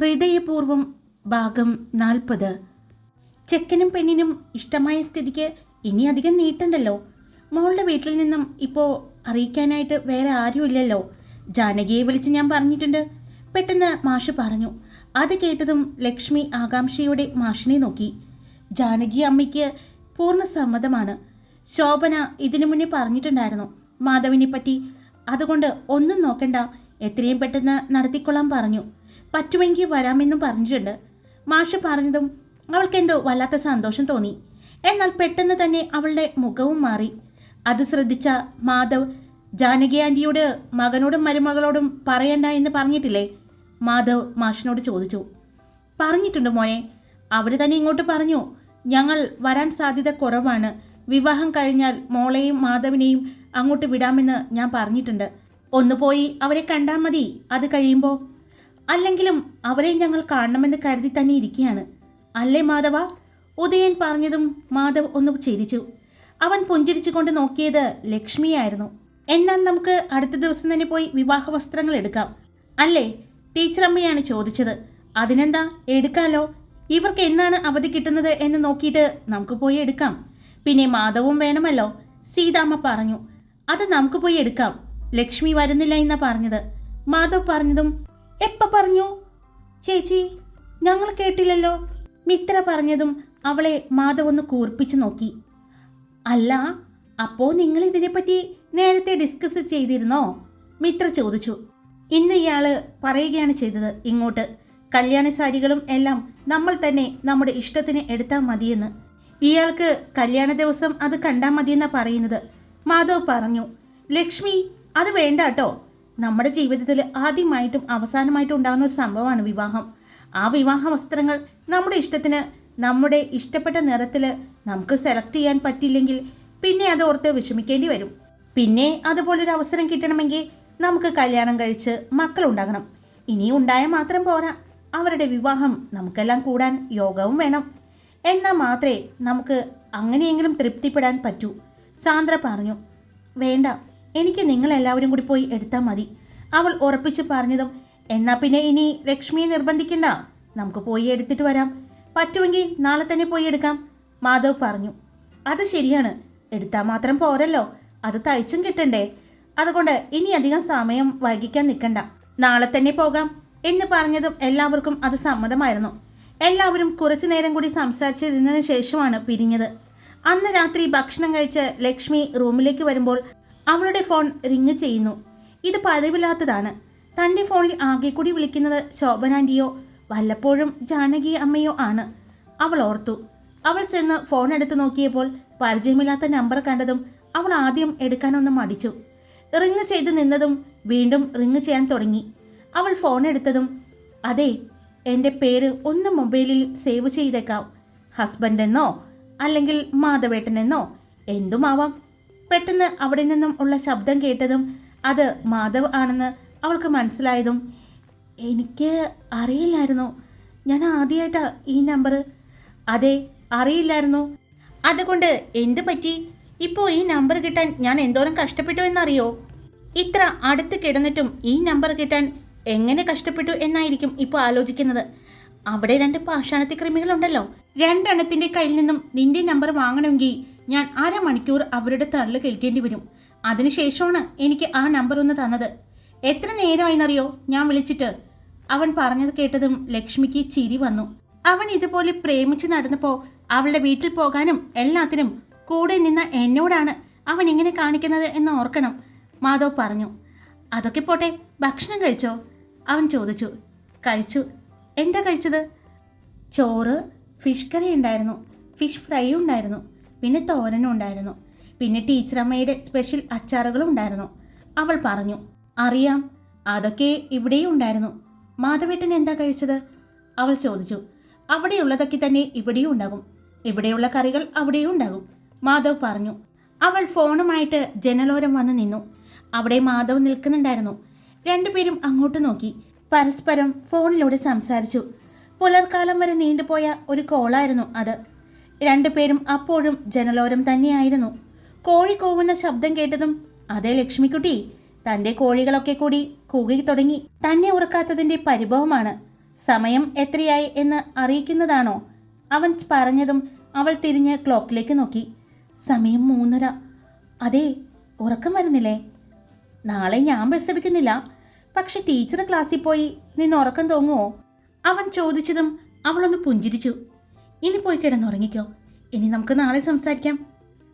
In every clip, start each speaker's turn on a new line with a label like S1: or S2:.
S1: ഹൃദയപൂർവം ഭാഗം നാൽപ്പത്. ചെക്കനും പെണ്ണിനും ഇഷ്ടമായ സ്ഥിതിക്ക് ഇനി അധികം നീട്ടണ്ടല്ലോ. മോളുടെ വീട്ടിൽ നിന്നും ഇപ്പോൾ അറിയിക്കാനായിട്ട് വേറെ ആരുമില്ലല്ലോ ജാനകിയെ വിളിച്ച് ഞാൻ പറഞ്ഞിട്ടുണ്ട്. പെട്ടെന്ന് മാഷ് പറഞ്ഞു. അത് കേട്ടതും ലക്ഷ്മി ആകാംക്ഷയോടെ മാഷിനെ നോക്കി. ജാനകി അമ്മയ്ക്ക് പൂർണ സമ്മതമാണ്. ശോഭന ഇതിനു മുന്നേ പറഞ്ഞിട്ടുണ്ടായിരുന്നു മാധവിനെ പറ്റി അതുകൊണ്ട് ഒന്നും നോക്കണ്ട. എത്രയും പെട്ടെന്ന് നടത്തിക്കൊള്ളാൻ പറഞ്ഞു. പറ്റുമെങ്കിൽ വരാമെന്നും പറഞ്ഞിട്ടുണ്ട്. മാഷ് പറഞ്ഞതും അവൾക്കെന്തോ വല്ലാത്ത സന്തോഷം തോന്നി. എന്നാൽ പെട്ടെന്ന് തന്നെ അവളുടെ മുഖവും മാറി. അത് ശ്രദ്ധിച്ച മാധവ് ജാനകി ആന്റിയോട് മകനോടും മരുമകളോടും പറയണ്ട എന്ന് പറഞ്ഞിട്ടില്ലേ? മാധവ് മാഷിനോട് ചോദിച്ചു. പറഞ്ഞിട്ടുണ്ട് മോനെ. അവർ തന്നെ ഇങ്ങോട്ട് പറഞ്ഞു. ഞങ്ങൾ വരാൻ സാധ്യത കുറവാണ്. വിവാഹം കഴിഞ്ഞാൽ മോളെയും മാധവിനെയും അങ്ങോട്ട് വിടാമെന്ന് ഞാൻ പറഞ്ഞിട്ടുണ്ട്. ഒന്ന് പോയി അവരെ കണ്ടാൽ മതി. അത് കഴിയുമ്പോൾ അല്ലെങ്കിലും അവരെ ഞങ്ങൾ കാണണമെന്ന് കരുതി തന്നെ ഇരിക്കുകയാണ്. അല്ലേ മാധവ? ഉദയൻ പറഞ്ഞതും മാധവ് ഒന്ന് ചിരിച്ചു അവൻ പുഞ്ചിരിച്ചുകൊണ്ട് നോക്കിയത് ലക്ഷ്മിയായിരുന്നു. എന്നാൽ നമുക്ക് അടുത്ത ദിവസം തന്നെ പോയി വിവാഹ വസ്ത്രങ്ങൾ എടുക്കാം. അല്ലേ? ടീച്ചർ അമ്മയാണ് ചോദിച്ചത്. അതിനെന്താ? എടുക്കാലോ? ഇവർക്ക് എന്നാണ് അവധി കിട്ടുന്നത് എന്ന് നോക്കിയിട്ട് നമുക്ക് പോയി എടുക്കാം. പിന്നെ മാധവും വേണമല്ലോ? സീതാമ്മ പറഞ്ഞു. അത് നമുക്ക് പോയി എടുക്കാം. ലക്ഷ്മി വരുന്നില്ല എന്നാ പറഞ്ഞത്. മാധവ് പറഞ്ഞതും എപ്പ പറഞ്ഞു? ചേച്ചി ഞങ്ങൾ കേട്ടില്ലല്ലോ. മിത്ര പറഞ്ഞതും അവളെ മാധവ് ഒന്ന് കൂർപ്പിച്ചു നോക്കി. അല്ല അപ്പോ നിങ്ങൾ ഇതിനെപ്പറ്റി നേരത്തെ ഡിസ്കസ് ചെയ്തിരുന്നോ? മിത്ര ചോദിച്ചു. ഇന്ന് ഇയാൾ പറയുകയാണ് ചെയ്തത് ഇങ്ങോട്ട്. കല്യാണ സാരികളും എല്ലാം നമ്മൾ തന്നെ നമ്മുടെ ഇഷ്ടത്തിന് എടുത്താൽ മതിയെന്ന്. ഇയാൾക്ക് കല്യാണ ദിവസം അത് കണ്ടാൽ മതിയെന്നാ പറയുന്നത്. മാധവ് പറഞ്ഞു ലക്ഷ്മി അത് വേണ്ട കേട്ടോ നമ്മുടെ ജീവിതത്തിൽ ആദ്യമായിട്ടും അവസാനമായിട്ടും ഉണ്ടാകുന്ന ഒരു സംഭവമാണ് വിവാഹം. ആ വിവാഹ വസ്ത്രങ്ങൾ നമ്മുടെ ഇഷ്ടത്തിന് നമ്മുടെ ഇഷ്ടപ്പെട്ട നിറത്തിൽ നമുക്ക് സെലക്ട് ചെയ്യാൻ പറ്റില്ലെങ്കിൽ പിന്നെ അത് ഓർത്ത് വിഷമിക്കേണ്ടി വരും. പിന്നെ അതുപോലൊരു അവസരം കിട്ടണമെങ്കിൽ നമുക്ക് കല്യാണം കഴിച്ച് മക്കളുണ്ടാകണം ഇനിയും ഉണ്ടായാൽ മാത്രം പോരാ. അവരുടെ വിവാഹം നമുക്കെല്ലാം കൂടാൻ യോഗവും വേണം. എന്നാൽ മാത്രമേ നമുക്ക് അങ്ങനെയെങ്കിലും തൃപ്തിപ്പെടാൻ പറ്റൂ. സാന്ദ്ര പറഞ്ഞു വേണ്ട എനിക്ക് നിങ്ങളെല്ലാവരും കൂടി പോയി എടുത്താൽ മതി. അവൾ ഉറപ്പിച്ച് പറഞ്ഞതും എന്നാ പിന്നെ ഇനി ലക്ഷ്മിയെ നിർബന്ധിക്കണ്ട. നമുക്ക് പോയി എടുത്തിട്ട് വരാം. പറ്റുമെങ്കിൽ നാളെ തന്നെ പോയി എടുക്കാം. മാധവ് പറഞ്ഞു. അത് ശരിയാണ്. എടുത്താൽ മാത്രം പോരല്ലോ. അത് തയ്ച്ചും കിട്ടണ്ടേ. അതുകൊണ്ട് ഇനി അധികം സമയം വൈകിക്കാൻ നിൽക്കണ്ട. നാളെ തന്നെ പോകാം. എന്ന് പറഞ്ഞതും എല്ലാവർക്കും അത് സമ്മതമായിരുന്നു. എല്ലാവരും കുറച്ചു നേരം കൂടി സംസാരിച്ചതിനു ശേഷമാണ് പിരിഞ്ഞത്. അന്ന് രാത്രി ഭക്ഷണം കഴിച്ച് ലക്ഷ്മി റൂമിലേക്ക് വരുമ്പോൾ അവളുടെ ഫോൺ റിങ് ചെയ്യുന്നു. ഇത് പതിവില്ലാത്തതാണ്. തന്റെ ഫോണിൽ ആകെ കൂടി വിളിക്കുന്നത് ശോഭനാന്റിയോ വല്ലപ്പോഴും ജാനകി അമ്മയോ ആണ്. അവൾ ഓർത്തു. അവൾ ചെന്ന് ഫോൺ എടുത്തു നോക്കിയപ്പോൾ പരിചയമില്ലാത്ത നമ്പർ കണ്ടതും അവൾ ആദ്യം എടുക്കാനൊന്നും മടിച്ചു. റിങ് ചെയ്ത് നിന്നതും വീണ്ടും റിങ് ചെയ്യാൻ തുടങ്ങി. അവൾ ഫോൺ എടുത്തതും അതെ എന്റെ പേര് ഒന്ന് മൊബൈലിൽ സേവ് ചെയ്തേക്കാം. ഹസ്ബൻഡെന്നോ അല്ലെങ്കിൽ മാധവേട്ടനെന്നോ എന്തുമാവാം. പെട്ടെന്ന് അവിടെ നിന്നും ഉള്ള ശബ്ദം കേട്ടതും അത് മാധവ് ആണെന്ന് അവൾക്ക് മനസ്സിലായതും എനിക്ക് അറിയില്ലായിരുന്നു. ഞാൻ ആദ്യമായിട്ടാ ഈ നമ്പർ അതെ അറിയില്ലായിരുന്നു. അതുകൊണ്ട് എന്ത് പറ്റി? ഇപ്പോൾ ഈ നമ്പർ കിട്ടാൻ ഞാൻ എന്തോരം കഷ്ടപ്പെട്ടു എന്നറിയോ? ഇത്ര അടുത്ത് കിടന്നിട്ടും ഈ നമ്പർ കിട്ടാൻ എങ്ങനെ കഷ്ടപ്പെട്ടു എന്നായിരിക്കും ഇപ്പോൾ ആലോചിക്കുന്നത്. അവിടെ രണ്ട് പാഷാണത്തി ക്രിമികളുണ്ടല്ലോ രണ്ടെണ്ണത്തിന്റെ കയ്യിൽ നിന്നും നിന്റെ നമ്പർ വാങ്ങണമെങ്കിൽ ഞാൻ അരമണിക്കൂർ അവരുടെ തള്ളു കേൾക്കേണ്ടി വരും. അതിനുശേഷമാണ് എനിക്ക് ആ നമ്പർ ഒന്ന് തന്നത്. എത്ര നേരമായിന്നറിയോ? ഞാൻ വിളിച്ചിട്ട്. അവൻ പറഞ്ഞത് കേട്ടതും ലക്ഷ്മിക്ക് ചിരി വന്നു. അവൻ ഇതുപോലെ പ്രേമിച്ച് നടന്നപ്പോൾ അവളുടെ വീട്ടിൽ പോകാനും എല്ലാത്തിനും കൂടെ നിന്ന എന്നോടാണ് അവൻ ഇങ്ങനെ കാണിക്കുന്നത് എന്ന് ഓർക്കണം മാധവ് പറഞ്ഞു. അതൊക്കെ പോട്ടെ ഭക്ഷണം കഴിച്ചോ? അവൻ ചോദിച്ചു. കഴിച്ചു. എന്താ കഴിച്ചത്? ചോറ് ഫിഷ് കറി ഉണ്ടായിരുന്നു. ഫിഷ് ഫ്രൈ ഉണ്ടായിരുന്നു. പിന്നെ തോരനും ഉണ്ടായിരുന്നു. പിന്നെ ടീച്ചറമ്മയുടെ സ്പെഷ്യൽ അച്ചാറുകളും ഉണ്ടായിരുന്നു. അവൾ പറഞ്ഞു അറിയാം അതൊക്കെ ഇവിടെയും ഉണ്ടായിരുന്നു. മാധവേട്ടൻ എന്താ കഴിച്ചത്? അവൾ ചോദിച്ചു അവിടെയുള്ളതൊക്കെ തന്നെ ഇവിടെയും ഉണ്ടാകും. ഇവിടെയുള്ള കറികൾ അവിടെയും ഉണ്ടാകും. മാധവ് പറഞ്ഞു അവൾ ഫോണുമായിട്ട് ജനലോരം വന്ന് നിന്നു. അവിടെ മാധവ് നിൽക്കുന്നുണ്ടായിരുന്നു. രണ്ടുപേരും അങ്ങോട്ട് നോക്കി. പരസ്പരം ഫോണിലൂടെ സംസാരിച്ചു. പുലർക്കാലം വരെ നീണ്ടുപോയ ഒരു കോളായിരുന്നു അത്. രണ്ടുപേരും അപ്പോഴും ജനലോരം തന്നെയായിരുന്നു. കോഴി കൂവുന്ന ശബ്ദം കേട്ടതും അതേ ലക്ഷ്മിക്കുട്ടി തന്റെ കോഴികളൊക്കെ കൂടി കൂകി തുടങ്ങി. തന്നെ ഉറക്കാത്തതിന്റെ പരിഭവമാണ്. സമയം എത്രയായി എന്ന് അറിയിക്കുന്നതാണോ? അവൻ പറഞ്ഞതും അവൾ തിരിഞ്ഞ് ക്ലോക്കിലേക്ക് നോക്കി. സമയം മൂന്നര. അതെ ഉറക്കം വരുന്നില്ലേ? നാളെ ഞാൻ ബസ് എടുക്കുന്നില്ല. പക്ഷെ ടീച്ചർ ക്ലാസ്സിൽ പോയി നിന്ന് ഉറക്കം തോന്നുമോ അവൻ ചോദിച്ചതും അവളൊന്ന് പുഞ്ചിരിച്ചു. ഇനി പോയി കിടന്നുറങ്ങിക്കോ. ഇനി നമുക്ക് നാളെ സംസാരിക്കാം.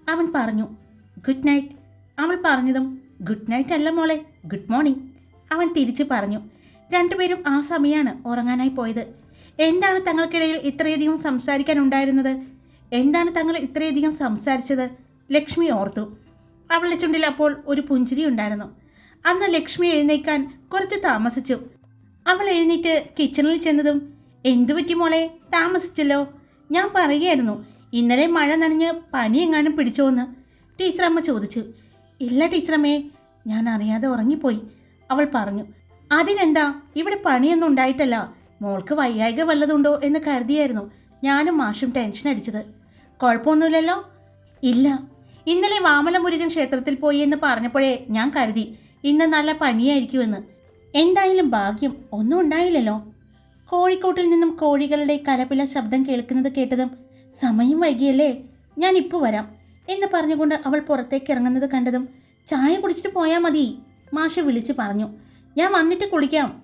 S1: അവൻ പറഞ്ഞു ഗുഡ് നൈറ്റ് അവൾ പറഞ്ഞതും ഗുഡ് നൈറ്റ് അല്ല മോളെ ഗുഡ് മോർണിംഗ് അവൻ തിരിച്ചു പറഞ്ഞു രണ്ടുപേരും ആ സമയമാണ് ഉറങ്ങാനായി പോയത്. എന്താണ് തങ്ങൾക്കിടയിൽ ഇത്രയധികം സംസാരിക്കാനുണ്ടായിരുന്നത്? എന്താണ് തങ്ങൾ ഇത്രയധികം സംസാരിച്ചത്? ലക്ഷ്മി ഓർത്തു. അവളുടെ ചുണ്ടിൽ അപ്പോൾ ഒരു പുഞ്ചിരി ഉണ്ടായിരുന്നു. അന്ന് ലക്ഷ്മി എഴുന്നേക്കാൻ കുറച്ച് താമസിച്ചു. അവൾ എഴുന്നേറ്റ് കിച്ചണിൽ ചെന്നതും എന്തു പറ്റി മോളെ? താമസിച്ചല്ലോ. ഞാൻ പറയുകയായിരുന്നു ഇന്നലെ മഴ നനഞ്ഞ് പനി എങ്ങാനും പിടിച്ചോന്ന്. ടീച്ചറമ്മ ചോദിച്ചു ഇല്ല ടീച്ചറമ്മേ ഞാൻ അറിയാതെ ഉറങ്ങിപ്പോയി. അവൾ പറഞ്ഞു അതിനെന്താ? ഇവിടെ പണിയൊന്നും ഉണ്ടായിട്ടല്ല. മോൾക്ക് വയ്യായിക വല്ലതുണ്ടോ എന്ന് കരുതിയായിരുന്നു ഞാനും മാഷും ടെൻഷൻ അടിച്ചത്. കുഴപ്പമൊന്നുമില്ലല്ലോ? ഇല്ല. ഇന്നലെ വാമലമുരുകൻ ക്ഷേത്രത്തിൽ പോയി എന്ന് പറഞ്ഞപ്പോഴേ ഞാൻ കരുതി ഇന്ന് നല്ല പനിയായിരിക്കുമെന്ന്. എന്തായാലും ഭാഗ്യം ഒന്നും ഉണ്ടായില്ലല്ലോ. കോഴിക്കോട്ടിൽ നിന്നും കോഴികളുടെ കലപില ശബ്ദം കേൾക്കുന്നത് കേട്ടതും സമയം വൈകിയല്ലേ ഞാൻ ഇപ്പോൾ വരാം എന്ന് പറഞ്ഞുകൊണ്ട് അവൾ പുറത്തേക്ക് ഇറങ്ങുന്നത് കണ്ടതും ചായ കുടിച്ചിട്ട് പോയാൽ മതി മാഷ വിളിച്ച് പറഞ്ഞു. ഞാൻ വന്നിട്ട് കുളിക്കാം.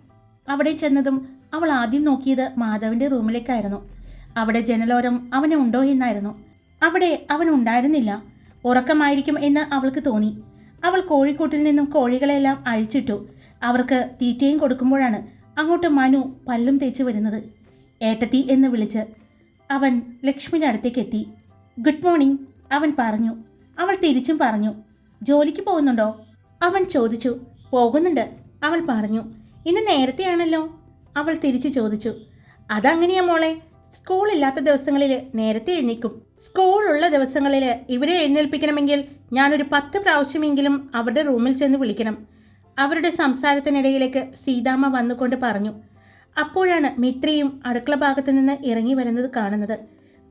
S1: അവിടെ ചെന്നതും അവൾ ആദ്യം നോക്കിയത് മാധവന്റെ റൂമിലേക്കായിരുന്നു. അവിടെ ജനലോരം അവനെ ഉണ്ടോ എന്നായിരുന്നു. അവിടെ അവൻ ഉണ്ടായിരുന്നില്ല. ഉറക്കമായിരിക്കും എന്ന് അവൾക്ക് തോന്നി. അവൾ കോഴിക്കോട്ടിൽ നിന്നും കോഴികളെല്ലാം അഴിച്ചിട്ടു. അവർക്ക് തീറ്റയും കൊടുക്കുമ്പോഴാണ് അങ്ങോട്ട് മനു പല്ലും തേച്ച് വരുന്നത്. ഏട്ടത്തി എന്ന് വിളിച്ച് അവൻ ലക്ഷ്മിയുടെ അടുത്തേക്ക് എത്തി. ഗുഡ് മോർണിംഗ് അവൻ പറഞ്ഞു. അവൾ തിരിച്ചും പറഞ്ഞു. ജോലിക്ക് പോകുന്നുണ്ടോ? അവൻ ചോദിച്ചു. പോകുന്നുണ്ട് അവൾ പറഞ്ഞു. ഇന്ന് നേരത്തെയാണല്ലോ അവൾ തിരിച്ചു ചോദിച്ചു. അതങ്ങനെയാ മോളെ സ്കൂളില്ലാത്ത ദിവസങ്ങളിൽ നേരത്തെ എഴുന്നേക്കും സ്കൂളുള്ള ദിവസങ്ങളിൽ ഇവരെ എഴുന്നേൽപ്പിക്കണമെങ്കിൽ ഞാനൊരു പത്ത് പ്രാവശ്യമെങ്കിലും അവരുടെ റൂമിൽ ചെന്ന് വിളിക്കണം. അവരുടെ സംസാരത്തിനിടയിലേക്ക് സീതാമ്മ വന്നുകൊണ്ട് പറഞ്ഞു അപ്പോഴാണ് മിത്രയും അടുക്കള ഭാഗത്ത് നിന്ന് ഇറങ്ങി വരുന്നത് കാണുന്നത്.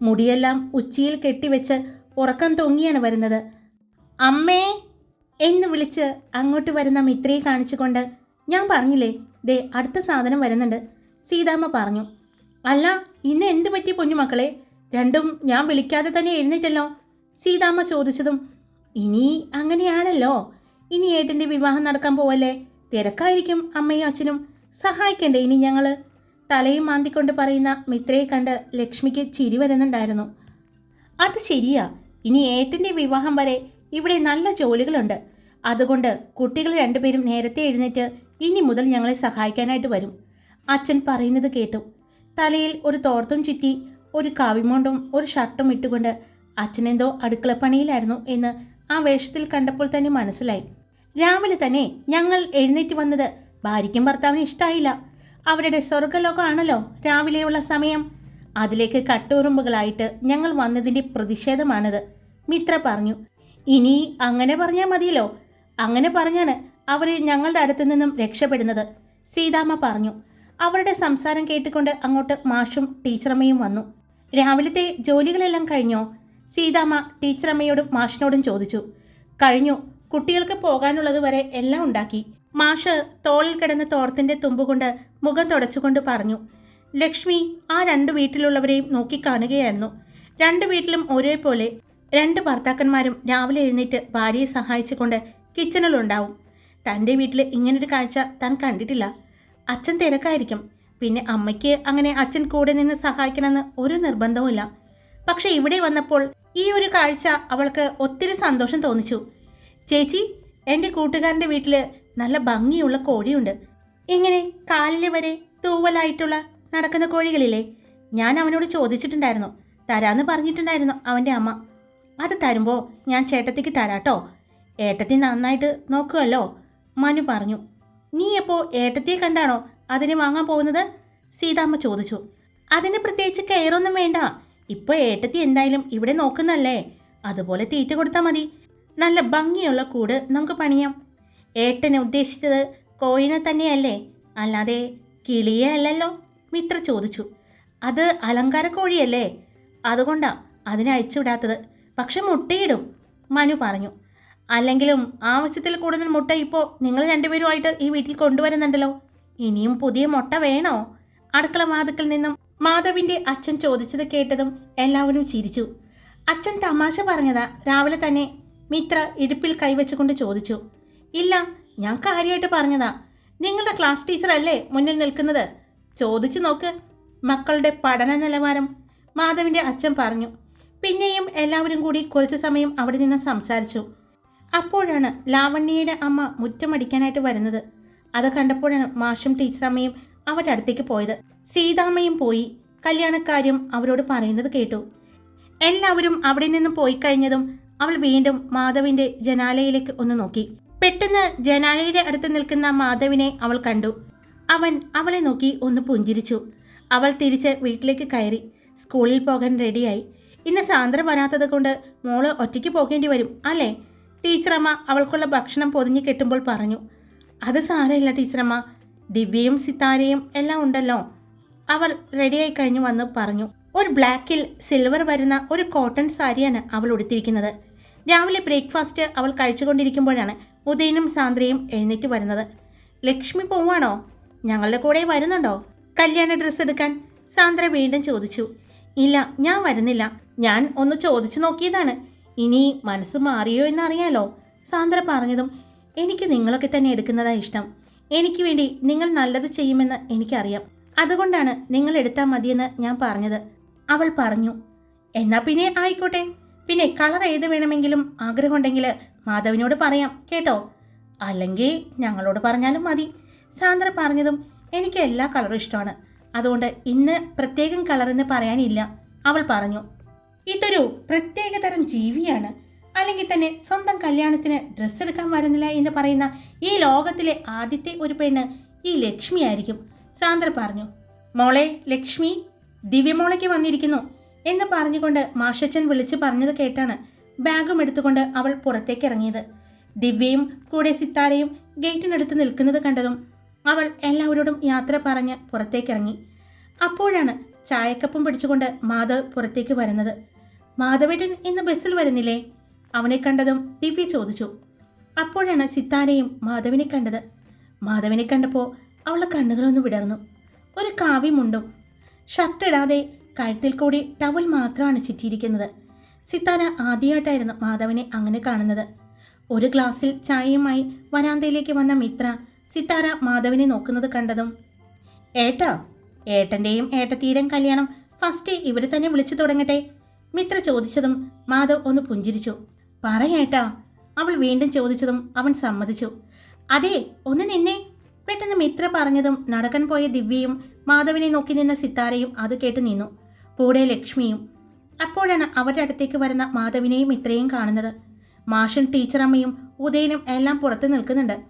S1: മുടിയെല്ലാം ഉച്ചിയിൽ കെട്ടിവെച്ച് ഉറക്കം തൊങ്ങിയാണ് വരുന്നത്. അമ്മേ! എന്ന് വിളിച്ച് അങ്ങോട്ട് വരുന്ന മിത്രയെ കാണിച്ചുകൊണ്ട് ഞാൻ പറഞ്ഞില്ലേ ദേ അടുത്ത സാധനം വരുന്നുണ്ട്. സീതാമ്മ പറഞ്ഞു അല്ല ഇന്ന് എന്ത് പറ്റി പൊന്നുമക്കളെ? രണ്ടും ഞാൻ വിളിക്കാതെ തന്നെ എഴുന്നേറ്റല്ലോ? സീതാമ്മ ചോദിച്ചതും ഇനി അങ്ങനെയാണല്ലോ. ഇനി ഏട്ടന്റെ വിവാഹം നടക്കാൻ പോവല്ലേ? തിരക്കായിരിക്കും അമ്മയും അച്ഛനും. സഹായിക്കണ്ടേ ഇനി ഞങ്ങൾ തലയും മാന്തിക്കൊണ്ട് പറയുന്ന മിത്രയെ കണ്ട് ലക്ഷ്മിക്ക് ചിരി വരുന്നുണ്ടായിരുന്നു. അത് ശരിയാ. ഇനി ഏട്ടന്റെ വിവാഹം വരെ ഇവിടെ നല്ല ജോലികളുണ്ട്. അതുകൊണ്ട് കുട്ടികൾ രണ്ടുപേരും നേരത്തെ എഴുന്നേറ്റ് ഇനി മുതൽ ഞങ്ങളെ സഹായിക്കാനായിട്ട് വരും. അച്ഛൻ പറയുന്നത് കേട്ടു. തലയിൽ ഒരു തോർത്തും ചുറ്റി ഒരു കാവിമോണ്ടും ഒരു ഷർട്ടും ഇട്ടുകൊണ്ട് അച്ഛനെന്തോ അടുക്കളപ്പണിയിലായിരുന്നു എന്ന് ആ വേഷത്തിൽ കണ്ടപ്പോൾ തന്നെ മനസ്സിലായി. രാവിലെ തന്നെ ഞങ്ങൾ എഴുന്നേറ്റ് വന്നത് ഭാര്യയ്ക്കും ഭർത്താവിന് ഇഷ്ടമായില്ല അവരുടെ സ്വർഗലോകമാണല്ലോ രാവിലെയുള്ള സമയം. അതിലേക്ക് കട്ടുറുമ്പുകളായിട്ട് ഞങ്ങൾ വന്നതിന്റെ പ്രതിഷേധമാണിത്. മിത്ര പറഞ്ഞു ഇനി അങ്ങനെ പറഞ്ഞാൽ മതിയല്ലോ. അങ്ങനെ പറഞ്ഞാണ് അവർ ഞങ്ങളുടെ അടുത്തു നിന്നും രക്ഷപ്പെടുന്നത്. സീതാമ്മ പറഞ്ഞു അവരുടെ സംസാരം കേട്ടുകൊണ്ട് അങ്ങോട്ട് മാഷും ടീച്ചറമ്മയും വന്നു. രാവിലത്തെ ജോലികളെല്ലാം കഴിഞ്ഞോ? സീതാമ്മ ടീച്ചറമ്മയോടും മാഷിനോടും ചോദിച്ചു കഴിഞ്ഞു. കുട്ടികൾക്ക് പോകാനുള്ളത് വരെ എല്ലാം ഉണ്ടാക്കി. മാഷ് തോളിൽ കിടന്ന തോർത്തിന്റെ തുമ്പുകൊണ്ട് മുഖം തുടച്ചുകൊണ്ട് പറഞ്ഞു ലക്ഷ്മി ആ രണ്ട് വീട്ടിലുള്ളവരെയും നോക്കിക്കാണുകയായിരുന്നു രണ്ട് വീട്ടിലും ഒരേപോലെ രണ്ട് ഭർത്താക്കന്മാരും രാവിലെ എഴുന്നേറ്റ് ഭാര്യയെ സഹായിച്ചുകൊണ്ട് കിച്ചണിലുണ്ടാവും. തന്റെ വീട്ടിൽ ഇങ്ങനൊരു കാഴ്ച താൻ കണ്ടിട്ടില്ല. അച്ഛൻ തിരക്കായിരിക്കും. പിന്നെ അമ്മയ്ക്ക് അങ്ങനെ അച്ഛൻ കൂടെ നിന്ന് സഹായിക്കണമെന്ന് ഒരു നിർബന്ധവുമില്ല. പക്ഷെ ഇവിടെ വന്നപ്പോൾ ഈ ഒരു കാഴ്ച അവൾക്ക് ഒത്തിരി സന്തോഷം തോന്നിച്ചു. ചേച്ചി എന്റെ കൂട്ടുകാരന്റെ വീട്ടിൽ നല്ല ഭംഗിയുള്ള കോഴിയുണ്ട്. ഇങ്ങനെ കാലിൽ വരെ തൂവലായിട്ടുള്ള നടക്കുന്ന കോഴികളില്ലേ? ഞാൻ അവനോട് ചോദിച്ചിട്ടുണ്ടായിരുന്നു. തരാന്ന് പറഞ്ഞിട്ടുണ്ടായിരുന്നു അവന്റെ അമ്മ. അത് തരുമ്പോൾ ഞാൻ ചേട്ടത്തിക്ക് തരാട്ടോ. ഏട്ടത്തി നന്നായിട്ട് നോക്കുമല്ലോ മനു പറഞ്ഞു. നീ എപ്പോ ഏട്ടത്തിയെ കണ്ടാണോ അതിനെ വാങ്ങാൻ പോകുന്നത്? സീതാമ്മ ചോദിച്ചു. അതിന് പ്രത്യേകിച്ച് കെയറൊന്നും വേണ്ട. ഇപ്പോൾ ഏട്ടത്തി എന്തായാലും ഇവിടെ നോക്കുന്നല്ലേ. അതുപോലെ തീറ്റ കൊടുത്താൽ മതി. നല്ല ഭംഗിയുള്ള കൂട് നമുക്ക് പണിയാം. ഏട്ടന് ഉദ്ദേശിച്ചത് കോഴിനെ തന്നെയല്ലേ? അല്ലാതെ കിളിയെ അല്ലല്ലോ? മിത്ര ചോദിച്ചു. അത് അലങ്കാര കോഴിയല്ലേ? അതുകൊണ്ടാ അതിനെ അഴിച്ചുവിടാത്തത് പക്ഷെ മുട്ടയിടും മനു പറഞ്ഞു. അല്ലെങ്കിലും ആവശ്യത്തിൽ കൂടുതൽ മുട്ട ഇപ്പോൾ നിങ്ങൾ രണ്ടുപേരുമായിട്ട് ഈ വീട്ടിൽ കൊണ്ടുവരുന്നുണ്ടല്ലോ. ഇനിയും പുതിയ മുട്ട വേണോ? അടുക്കള വാതിക്കൽ നിന്നും മാധവിന്റെ അച്ഛൻ ചോദിച്ചത് കേട്ടതും എല്ലാവരും ചിരിച്ചു. അച്ഛൻ തമാശ പറഞ്ഞതാ രാവിലെ തന്നെ മിത്ര ഇടുപ്പിൽ കൈവച്ചുകൊണ്ട് ചോദിച്ചു. ഇല്ല ഞാൻ കാര്യമായിട്ട് പറഞ്ഞതാ. നിങ്ങളുടെ ക്ലാസ് ടീച്ചറല്ലേ മുന്നിൽ നിൽക്കുന്നത്? ചോദിച്ചു നോക്ക്. മക്കളുടെ പഠന നിലവാരം. മാധവിന്റെ അച്ഛൻ പറഞ്ഞു. പിന്നെയും എല്ലാവരും കൂടി കുറച്ച് സമയം അവിടെ നിന്ന് സംസാരിച്ചു. അപ്പോഴാണ് ലാവണ്യയുടെ അമ്മ മുറ്റമടിക്കാനായിട്ട് വരുന്നത്. അത് കണ്ടപ്പോഴാണ് മാഷും ടീച്ചറമ്മയും അവരുടെ അടുത്തേക്ക് പോയത്. സീതാമ്മയും പോയി. കല്യാണക്കാര്യം അവരോട് പറയുന്നത് കേട്ടു. എല്ലാവരും അവിടെ നിന്ന് പോയി കഴിഞ്ഞതും അവൾ വീണ്ടും മാധവിന്റെ ജനാലയിലേക്ക് ഒന്ന് നോക്കി. പെട്ടെന്ന് ജനാലയുടെ അടുത്ത് നിൽക്കുന്ന മാധവിനെ അവൾ കണ്ടു. അവൻ അവളെ നോക്കി ഒന്ന് പുഞ്ചിരിച്ചു. അവൾ തിരിച്ച് വീട്ടിലേക്ക് കയറി. സ്കൂളിൽ പോകാൻ റെഡിയായി. ഇന്ന് സാന്ദ്ര വരാത്തത് കൊണ്ട് മോൾ ഒറ്റയ്ക്ക് പോകേണ്ടി വരും അല്ലേ? ടീച്ചറമ്മ അവൾക്കുള്ള ഭക്ഷണം പൊതിഞ്ഞു കെട്ടുമ്പോൾ പറഞ്ഞു. അത് സാരമില്ല ടീച്ചറമ്മ. ദിവ്യയും സിത്താരയും എല്ലാം ഉണ്ടല്ലോ. അവൾ റെഡിയായി കഴിഞ്ഞു വന്ന് പറഞ്ഞു. ഒരു ബ്ലാക്കിൽ സിൽവർ വരുന്ന ഒരു കോട്ടൺ സാരിയാണ് അവൾ ഉടുത്തിരിക്കുന്നത്. രാവിലെ ബ്രേക്ക്ഫാസ്റ്റ് അവൾ കഴിച്ചുകൊണ്ടിരിക്കുമ്പോഴാണ് ഉദയനും സാന്ദ്രയും എഴുന്നേറ്റ് വരുന്നത്. ലക്ഷ്മി പോവാണോ ഞങ്ങളുടെ കൂടെ വരുന്നുണ്ടോ? കല്യാണ ഡ്രസ്സ് എടുക്കാൻ? സാന്ദ്ര വീണ്ടും ചോദിച്ചു. ഇല്ല ഞാൻ വരുന്നില്ല. ഞാൻ ഒന്ന് ചോദിച്ചു നോക്കിയതാണ്. ഇനി മനസ്സ് മാറിയോ എന്നറിയാലോ? സാന്ദ്ര പറഞ്ഞതും എനിക്ക് നിങ്ങളൊക്കെ തന്നെ എടുക്കുന്നതാണ് ഇഷ്ടം. എനിക്ക് വേണ്ടി നിങ്ങൾ നല്ലത് ചെയ്യുമെന്ന് എനിക്കറിയാം. അതുകൊണ്ടാണ് നിങ്ങൾ എടുത്താൽ മതിയെന്ന് ഞാൻ പറഞ്ഞത്. അവൾ പറഞ്ഞു എന്നാ പിന്നെ ആയിക്കോട്ടെ. പിന്നെ കളർ ഏത് വേണമെങ്കിലും ആഗ്രഹമുണ്ടെങ്കിൽ മാധവിനോട് പറയാം കേട്ടോ? അല്ലെങ്കിൽ ഞങ്ങളോട് പറഞ്ഞാലും മതി. സാന്ദ്ര പറഞ്ഞതും എനിക്ക് എല്ലാ കളറും ഇഷ്ടമാണ്. അതുകൊണ്ട് ഇന്ന് പ്രത്യേകം കളറെന്ന് പറയാനില്ല. അവൾ പറഞ്ഞു ഇതൊരു പ്രത്യേകതരം ജീവിയാണ്. അല്ലെങ്കിൽ തന്നെ സ്വന്തം കല്യാണത്തിന് ഡ്രസ്സ് എടുക്കാൻ വരുന്നില്ല എന്ന് പറയുന്ന ഈ ലോകത്തിലെ ആദ്യത്തെ ഒരു പെണ്ണ് ഈ ലക്ഷ്മി ആയിരിക്കും. സാന്ദ്ര പറഞ്ഞു മോളെ ലക്ഷ്മി ദിവ്യമോളയ്ക്ക് വന്നിരിക്കുന്നു. എന്ന് പറഞ്ഞുകൊണ്ട് മാഷച്ചൻ വിളിച്ചു പറഞ്ഞത് കേട്ടാണ് ബാഗും എടുത്തുകൊണ്ട് അവൾ പുറത്തേക്ക് ഇറങ്ങിയത്. ദിവ്യയും കൂടെ സിത്താരയും ഗേറ്റിനടുത്ത് നിൽക്കുന്നത് കണ്ടതും അവൾ എല്ലാവരോടും യാത്ര പറഞ്ഞ് പുറത്തേക്കിറങ്ങി അപ്പോഴാണ് ചായക്കപ്പും പിടിച്ചുകൊണ്ട് മാധവ് പുറത്തേക്ക് വരുന്നത്. മാധവേട്ടൻ ഇന്ന് ബസ്സിൽ വരുന്നില്ലേ? അവനെ കണ്ടതും ദിവ്യ ചോദിച്ചു. അപ്പോഴാണ് സിത്താരയും മാധവിനെ കണ്ടത്. മാധവിനെ കണ്ടപ്പോൾ അവളുടെ കണ്ണുകളൊന്ന് വിടർന്നു. ഒരു കാവ്യമുണ്ടും. ഷർട്ടിടാതെ കഴുത്തിൽ കൂടി ടവൽ മാത്രമാണ് ചുറ്റിയിരിക്കുന്നത്. സിത്താര ആദ്യമായിട്ടായിരുന്നു മാധവനെ അങ്ങനെ കാണുന്നത്. ഒരു ഗ്ലാസ്സിൽ ചായയുമായി വരാന്തയിലേക്ക് വന്ന മിത്ര സിത്താര മാധവനെ നോക്കുന്നത് കണ്ടതും ഏട്ടാ ഏട്ടന്റെയും ഏട്ടത്തിയുടെയും കല്യാണം ഫസ്റ്റ് ഇവിടെ തന്നെ വിളിച്ചു തുടങ്ങട്ടെ? മിത്ര ചോദിച്ചതും മാധവ് ഒന്ന് പുഞ്ചിരിച്ചു. പറയേട്ടാ അവൾ വീണ്ടും ചോദിച്ചതും അവൻ സമ്മതിച്ചു. അതെ ഒന്ന് നിന്നെ പെട്ടെന്ന് മിത്ര പറഞ്ഞതും നടക്കാൻ പോയ ദിവ്യയും മാധവിനെ നോക്കി നിന്ന സിത്താരയും അത് കേട്ട് നിന്നു. കൂടെ ലക്ഷ്മിയും. അപ്പോഴാണ് അവരുടെ അടുത്തേക്ക് വരുന്ന മാധവിനെയും ഇത്രയും കാണുന്നത്. മാഷൻ ടീച്ചറമ്മയും ഉദയനും എല്ലാം പുറത്ത് നിൽക്കുന്നുണ്ട്.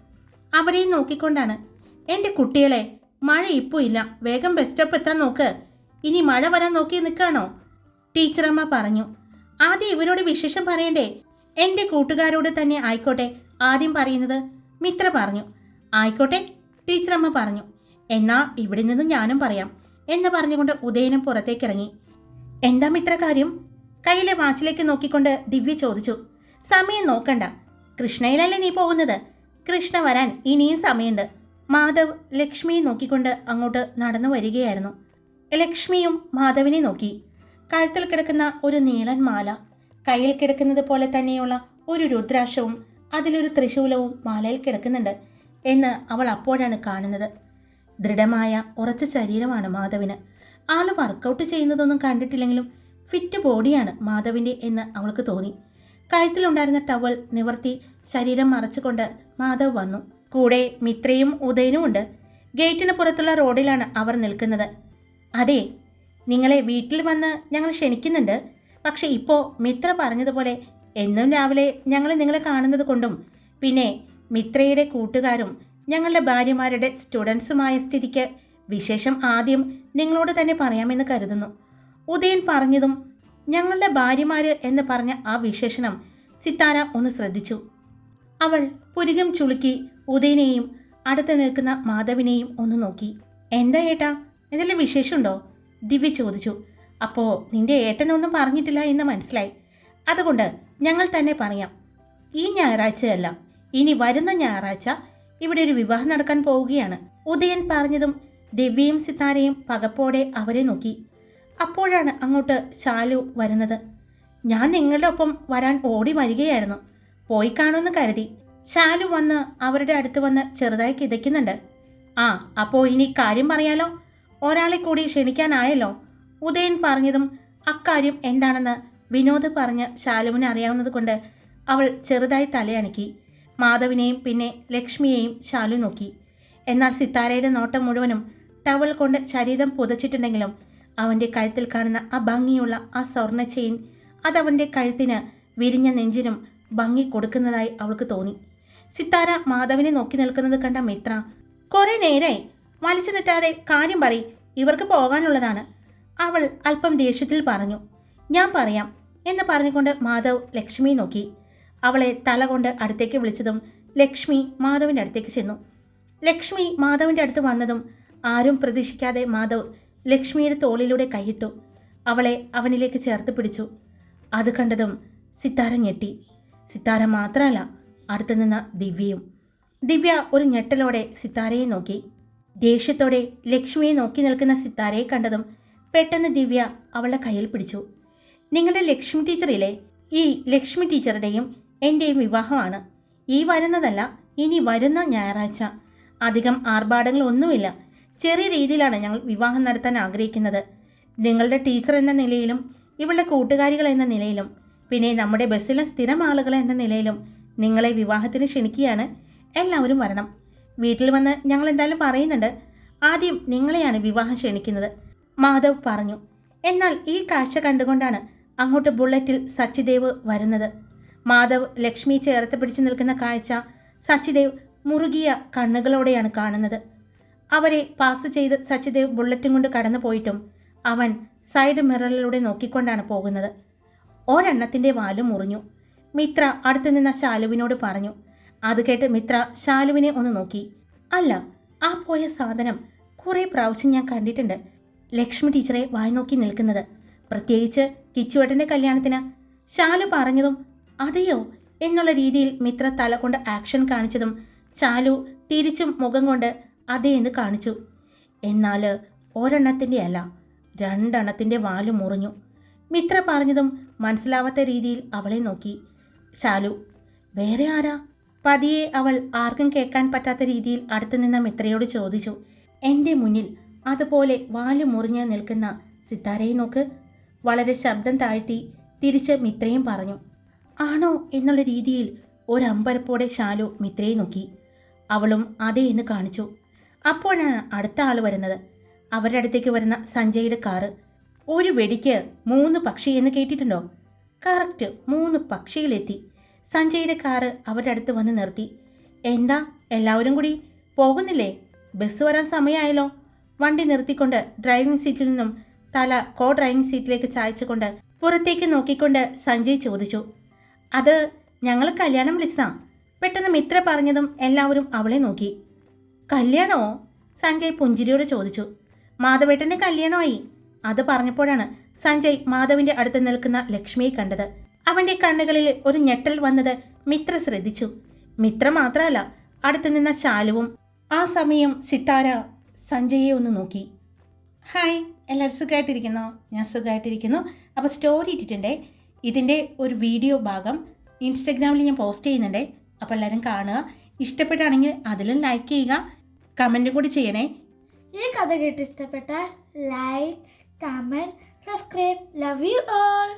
S1: അവരെയും നോക്കിക്കൊണ്ടാണ് എന്റെ കുട്ടികളെ മഴ ഇപ്പോൾ ഇല്ല. വേഗം ബസ് സ്റ്റോപ്പ് എത്താൻ നോക്ക്. ഇനി മഴ വരാൻ നോക്കി നിൽക്കാണോ? ടീച്ചറമ്മ പറഞ്ഞു. ആദ്യം ഇവരോട് വിശേഷം പറയണ്ടേ? എന്റെ കൂട്ടുകാരോട് തന്നെ ആയിക്കോട്ടെ ആദ്യം പറയുന്നത് മിത്ര പറഞ്ഞു. ആയിക്കോട്ടെ ടീച്ചറമ്മ പറഞ്ഞു. എന്നാ ഇവിടെ നിന്ന് ഞാനും പറയാം എന്ന് പറഞ്ഞുകൊണ്ട് ഉദയനും പുറത്തേക്കിറങ്ങി. എന്താ മിത്ര കാര്യം? കയ്യിലെ വാച്ചിലേക്ക് നോക്കിക്കൊണ്ട് ദിവ്യ ചോദിച്ചു. സമയം നോക്കണ്ട. കൃഷ്ണയിലല്ലേ നീ പോകുന്നത്? കൃഷ്ണ വരാൻ ഇനിയും സമയമുണ്ട്. മാധവ് ലക്ഷ്മിയെ നോക്കിക്കൊണ്ട് അങ്ങോട്ട് നടന്നു വരികയായിരുന്നു. ലക്ഷ്മിയും മാധവിനെ നോക്കി. കഴുത്തിൽ കിടക്കുന്ന ഒരു നീളൻ മാല കയ്യിൽ കിടക്കുന്നത് പോലെ തന്നെയുള്ള ഒരു രുദ്രാക്ഷവും അതിലൊരു ത്രിശൂലവും മാലയിൽ കിടക്കുന്നുണ്ട് എന്ന് അവൾ അപ്പോഴാണ് കാണുന്നത്. ദൃഢമായ ഉറച്ച ശരീരമാണ് മാധവിന്. ആൾ വർക്കൗട്ട് ചെയ്യുന്നതൊന്നും കണ്ടിട്ടില്ലെങ്കിലും ഫിറ്റ് ബോഡിയാണ് മാധവിന്റെ എന്ന് അവൾക്ക് തോന്നി. കഴുത്തിലുണ്ടായിരുന്ന ടവൽ നിവർത്തി ശരീരം മറച്ചുകൊണ്ട് മാധവ് വന്നു. കൂടെ മിത്രയും ഉദയനും ഉണ്ട്. ഗേറ്റിന് പുറത്തുള്ള റോഡിലാണ് അവർ നിൽക്കുന്നത്. അതെ നിങ്ങളെ വീട്ടിൽ വന്ന് ഞങ്ങൾ ക്ഷണിക്കുന്നുണ്ട്. പക്ഷെ ഇപ്പോൾ മിത്ര പറഞ്ഞതുപോലെ എന്നും രാവിലെ ഞങ്ങൾ നിങ്ങളെ കാണുന്നത് കൊണ്ടും പിന്നെ മിത്രയുടെ കൂട്ടുകാരും ഞങ്ങളുടെ ഭാര്യമാരുടെ സ്റ്റുഡൻസുമായ സ്ഥിതിക്ക് വിശേഷം ആദ്യം നിങ്ങളോട് തന്നെ പറയാമെന്ന് കരുതുന്നു. ഉദയൻ പറഞ്ഞതും ഞങ്ങളുടെ ഭാര്യമാര് എന്ന് പറഞ്ഞ ആ വിശേഷണം സിത്താര ഒന്ന് ശ്രദ്ധിച്ചു. അവൾ പുരികം ചുളുക്കി ഉദയനെയും അടുത്ത് നിൽക്കുന്ന മാധവിനെയും ഒന്ന് നോക്കി. എന്താ ഏട്ടാ എന്തെങ്കിലും വിശേഷമുണ്ടോ? ദിവ്യ ചോദിച്ചു. അപ്പോൾ നിന്റെ ഏട്ടനൊന്നും പറഞ്ഞിട്ടില്ല എന്ന് മനസ്സിലായി. അതുകൊണ്ട് ഞങ്ങൾ തന്നെ പറയാം. ഈ ഞായറാഴ്ചയല്ല ഇനി വരുന്ന ഞായറാഴ്ച ഇവിടെ ഒരു വിവാഹം നടക്കാൻ പോവുകയാണ്. ഉദയൻ പറഞ്ഞതും ദിവ്യയും സിത്താരയും പകപ്പോടെ അവരെ നോക്കി. അപ്പോഴാണ് അങ്ങോട്ട് ശാലു വരുന്നത്. ഞാൻ നിങ്ങളുടെ ഒപ്പം വരാൻ ഓടി വരികയായിരുന്നു. പോയി കാണുമെന്ന് കരുതി. ശാലു വന്ന് അവരുടെ അടുത്ത് വന്ന് ചെറുതായി കിതയ്ക്കുന്നുണ്ട്. ആ അപ്പോൾ ഇനി കാര്യം പറയാലോ? ഒരാളെ കൂടി ക്ഷണിക്കാനായല്ലോ? ഉദയൻ പറഞ്ഞതും അക്കാര്യം എന്താണെന്ന് വിനോദ് പറഞ്ഞ് ശാലുവിനെ അറിയാവുന്നത് കൊണ്ട് അവൾ ചെറുതായി തലയണക്കി. മാധവിനെയും പിന്നെ ലക്ഷ്മിയെയും ശാലു നോക്കി. എന്നാൽ സിത്താരയുടെ നോട്ടം മുഴുവനും ടവൽ കൊണ്ട് ശരീരം പുതച്ചിട്ടുണ്ടെങ്കിലും അവന്റെ കഴുത്തിൽ കാണുന്ന ആ ഭംഗിയുള്ള ആ സ്വർണ ചെയിൻ അതവന്റെ കഴുത്തിന് വിരിഞ്ഞ നെഞ്ചിനും ഭംഗി കൊടുക്കുന്നതായി അവൾക്ക് തോന്നി. സിത്താര മാധവിനെ നോക്കി നിൽക്കുന്നത് കണ്ട മിത്ര കുറെ നേരായി. വലിച്ചു നിട്ടാതെ കാര്യം പറ ഇവർക്ക് പോകാനുള്ളതാണ്. അവൾ അല്പം ദേഷ്യത്തിൽ പറഞ്ഞു ഞാൻ പറയാം എന്ന് പറഞ്ഞുകൊണ്ട് മാധവ് ലക്ഷ്മിയെ നോക്കി. അവളെ തല കൊണ്ട് അടുത്തേക്ക് വിളിച്ചതും ലക്ഷ്മി മാധവിന്റെ അടുത്തേക്ക് ചെന്നു. ലക്ഷ്മി മാധവിന്റെ അടുത്ത് വന്നതും ആരും പ്രതീക്ഷിക്കാതെ മാധവ് ലക്ഷ്മിയുടെ തോളിലൂടെ കൈയിട്ടു അവളെ അവനിലേക്ക് ചേർത്ത് പിടിച്ചു. അത് കണ്ടതും സിത്താര ഞെട്ടി. സിത്താര മാത്രമല്ല അടുത്തു നിന്ന ദിവ്യയും. ദിവ്യ ഒരു ഞെട്ടലോടെ സിത്താരയെ നോക്കി. ദേഷ്യത്തോടെ ലക്ഷ്മിയെ നോക്കി നിൽക്കുന്ന സിത്താരയെ കണ്ടതും പെട്ടെന്ന് ദിവ്യ അവളുടെ കയ്യിൽ പിടിച്ചു. നിങ്ങളുടെ ലക്ഷ്മി ടീച്ചറിലേ ഈ ലക്ഷ്മി ടീച്ചറുടെയും എന്റെയും വിവാഹമാണ്. ഈ വരുന്നതല്ല ഇനി വരുന്ന ഞായറാഴ്ച. അധികം ആർഭാടങ്ങളൊന്നുമില്ല. ചെറിയ രീതിയിലാണ് ഞങ്ങൾ വിവാഹം നടത്താൻ ആഗ്രഹിക്കുന്നത്. നിങ്ങളുടെ ടീച്ചർ എന്ന നിലയിലും ഇവളുടെ കൂട്ടുകാരികൾ എന്ന നിലയിലും പിന്നെ നമ്മുടെ ബസ്സിലെ സ്ഥിരം ആളുകൾ എന്ന നിലയിലും നിങ്ങളെ വിവാഹത്തിന് ക്ഷണിക്കുകയാണ് എല്ലാവരും വരണം. വീട്ടിൽ വന്ന് ഞങ്ങൾ എന്തായാലും പറയുന്നുണ്ട് ആദ്യം നിങ്ങളെയാണ് വിവാഹം ക്ഷണിക്കുന്നത് മാധവ് പറഞ്ഞു. എന്നാൽ ഈ കാഴ്ച കണ്ടുകൊണ്ടാണ് അങ്ങോട്ട് ബുള്ളറ്റിൽ സച്ചിദേവ് വരുന്നത്. മാധവ് ലക്ഷ്മി ചേർത്ത് പിടിച്ചു നിൽക്കുന്ന കാഴ്ച സച്ചിദേവ് മുറുകിയ കണ്ണുകളോടെയാണ് കാണുന്നത്. അവരെ പാസ് ചെയ്ത് സച്ചിദേവ് ബുള്ളറ്റും കൊണ്ട് കടന്നു പോയിട്ടും അവൻ സൈഡ് മിററിലൂടെ നോക്കിക്കൊണ്ടാണ് പോകുന്നത്. ഒരെണ്ണത്തിന്റെ വാൽ മുറിഞ്ഞു. മിത്ര അടുത്തു നിന്ന ശാലുവിനോട് പറഞ്ഞു അത് കേട്ട് മിത്ര ശാലുവിനെ ഒന്ന് നോക്കി. അല്ല ആ പോയ സാധനം കുറേ പ്രാവശ്യം ഞാൻ കണ്ടിട്ടുണ്ട്. ലക്ഷ്മി ടീച്ചറെ വായി നോക്കി നിൽക്കുന്നത്. പ്രത്യേകിച്ച് കിച്ചുവേട്ടന്റെ കല്യാണത്തിന്. ശാലു പറഞ്ഞതും അതെയോ എന്നുള്ള രീതിയിൽ മിത്ര തല കൊണ്ട് ആക്ഷൻ കാണിച്ചതും ശാലു തിരിച്ചും മുഖം കൊണ്ട് അതേ എന്ന് കാണിച്ചു. എന്നാൽ ഒരെണ്ണത്തിന്റെ അല്ല രണ്ടെണ്ണത്തിന്റെ വാൽ മുറിഞ്ഞു. മിത്ര പറഞ്ഞതും മനസ്സിലാവാത്ത രീതിയിൽ അവളെ നോക്കി. ശാലു വേറെ ആരാ? പതിയെ അവൾ ആർക്കും കേൾക്കാൻ പറ്റാത്ത രീതിയിൽ അടുത്തു നിന്ന മിത്രയോട് ചോദിച്ചു. എന്റെ മുന്നിൽ അതുപോലെ വാൽ മുറിഞ്ഞ് നിൽക്കുന്ന സിത്താരയെ നോക്ക്. വളരെ ശബ്ദം താഴ്ത്തി തിരിച്ച് മിത്രയും പറഞ്ഞു. ആണോ എന്നുള്ള രീതിയിൽ ഒരമ്പരപ്പോടെ ശാലു മിത്രയെ നോക്കി. അവളും അതേ എന്ന് കാണിച്ചു. അപ്പോഴാണ് അടുത്ത ആൾ വരുന്നത്. അവരുടെ അടുത്തേക്ക് വരുന്ന സഞ്ജയുടെ കാറ് ഒരു വെടിക്ക് മൂന്ന് പക്ഷി എന്ന് കേട്ടിട്ടുണ്ടോ? കറക്റ്റ് മൂന്ന് പക്ഷികളെത്തി. സഞ്ജയുടെ കാറ് അവരുടെ അടുത്ത് വന്ന് നിർത്തി. എന്താ എല്ലാവരും കൂടി പോകുന്നില്ലേ? ബസ് വരാൻ സമയമായല്ലോ വണ്ടി നിർത്തിക്കൊണ്ട് ഡ്രൈവിംഗ് സീറ്റിൽ നിന്നും തല കോ ഡ്രൈവിംഗ് സീറ്റിലേക്ക് ചായച്ചുകൊണ്ട് പുറത്തേക്ക് നോക്കിക്കൊണ്ട് സഞ്ജയ് ചോദിച്ചു അത് ഞങ്ങൾ കല്യാണം വിളിച്ചതാ? പെട്ടെന്ന് മിത്ര പറഞ്ഞതും എല്ലാവരും അവളെ നോക്കി. കല്യാണമോ സഞ്ജയ് പുഞ്ചിരിയോട് ചോദിച്ചു. മാധവേട്ടന്റെ കല്യാണമായി. അത് പറഞ്ഞപ്പോഴാണ് സഞ്ജയ് മാധവിന്റെ അടുത്ത് നിൽക്കുന്ന ലക്ഷ്മിയെ കണ്ടത്. അവന്റെ കണ്ണുകളിൽ ഒരു ഞെട്ടൽ വന്നത് മിത്ര ശ്രദ്ധിച്ചു. മിത്ര മാത്രമല്ല അടുത്ത് നിന്ന ശാലുവും ആ സമയം സിത്താര സഞ്ജയെ ഒന്ന് നോക്കി. ഹായ് എല്ലാവരും സുഖമായിട്ടിരിക്കുന്നോ? ഞാൻ സുഖമായിട്ടിരിക്കുന്നു. അപ്പോൾ സ്റ്റോറി ഇട്ടിട്ടുണ്ടേ. ഇതിന്റെ ഒരു വീഡിയോ ഭാഗം ഇൻസ്റ്റഗ്രാമിൽ ഞാൻ പോസ്റ്റ് ചെയ്യുന്നുണ്ടേ. അപ്പോൾ എല്ലാവരും കാണുക. ഇഷ്ടപ്പെട്ടാണെങ്കിൽ അതിലും ലൈക്ക് ചെയ്യുക. കമന്റും കൂടി ചെയ്യണേ.
S2: ഈ കഥ കേട്ട് ഇഷ്ടപ്പെട്ടാൽ like comment subscribe love you all